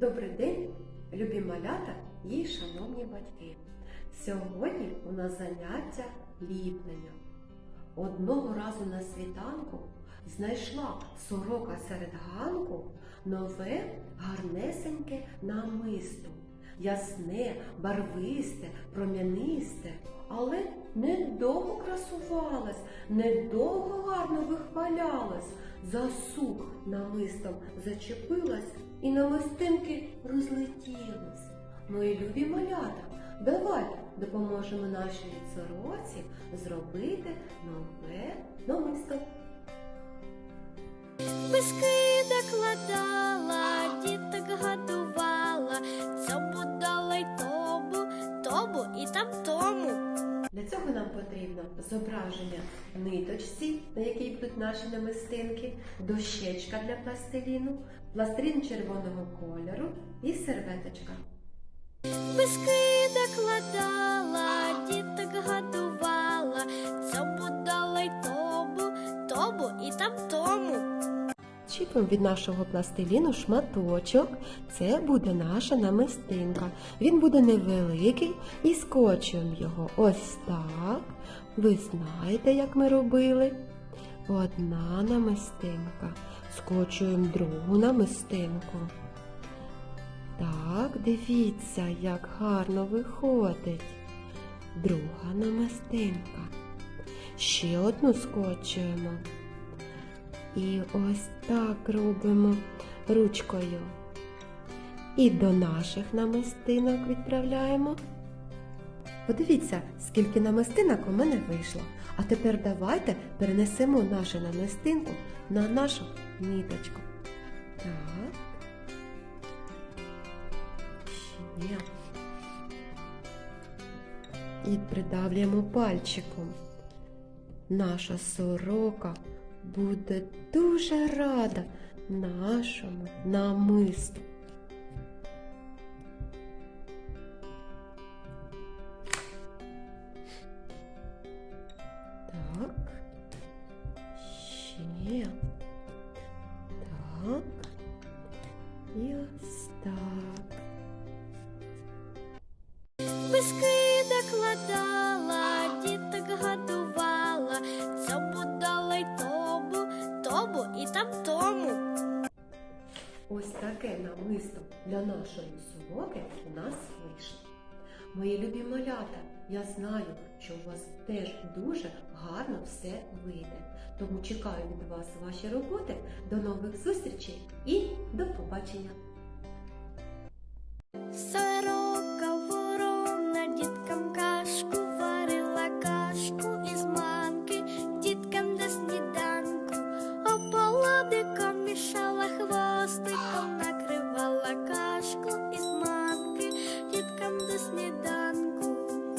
Добрий день, любі малята і шановні батьки. Сьогодні у нас заняття ліплення. Одного разу на світанку знайшла сорока серед ганку нове гарнесеньке намисто. Ясне, барвисте, пром'янисте, але недовго красувалась, недовго гарно вихвалялась. За сук намистом зачепилась і намистинки розлетілись. Мої любі малята, давайте допоможемо нашій сороці зробити нове намисто. Безкида кладала, цього нам потрібно зображення ниточці, на якій будуть наші намистинки, дощечка для пластиліну, пластилін червоного кольору і серветочка. Безкида Чіпимо від нашого пластиліну шматочок. Це буде наша намистинка. Він буде невеликий і скочуємо його ось так. Ви знаєте, як ми робили. Одна намистинка. Скочуємо другу намистинку. Так, дивіться, як гарно виходить. Друга намистинка. Ще одну скочуємо. І ось так робимо ручкою. І до наших намистинок відправляємо. Подивіться, скільки намистинок у мене вийшло. А тепер давайте перенесемо нашу намистинку на нашу ниточку. Так. Ще. І придавлюємо пальчиком. Наша сорока буде дуже рада нашому намисту. Так. Ще. Так. І ось так. Безкида навмистом для нашої сороки у нас вийшло. Мої любі малята, я знаю, що у вас теж дуже гарно все вийде. Тому чекаю від вас ваші роботи. До нових зустрічей і до побачення!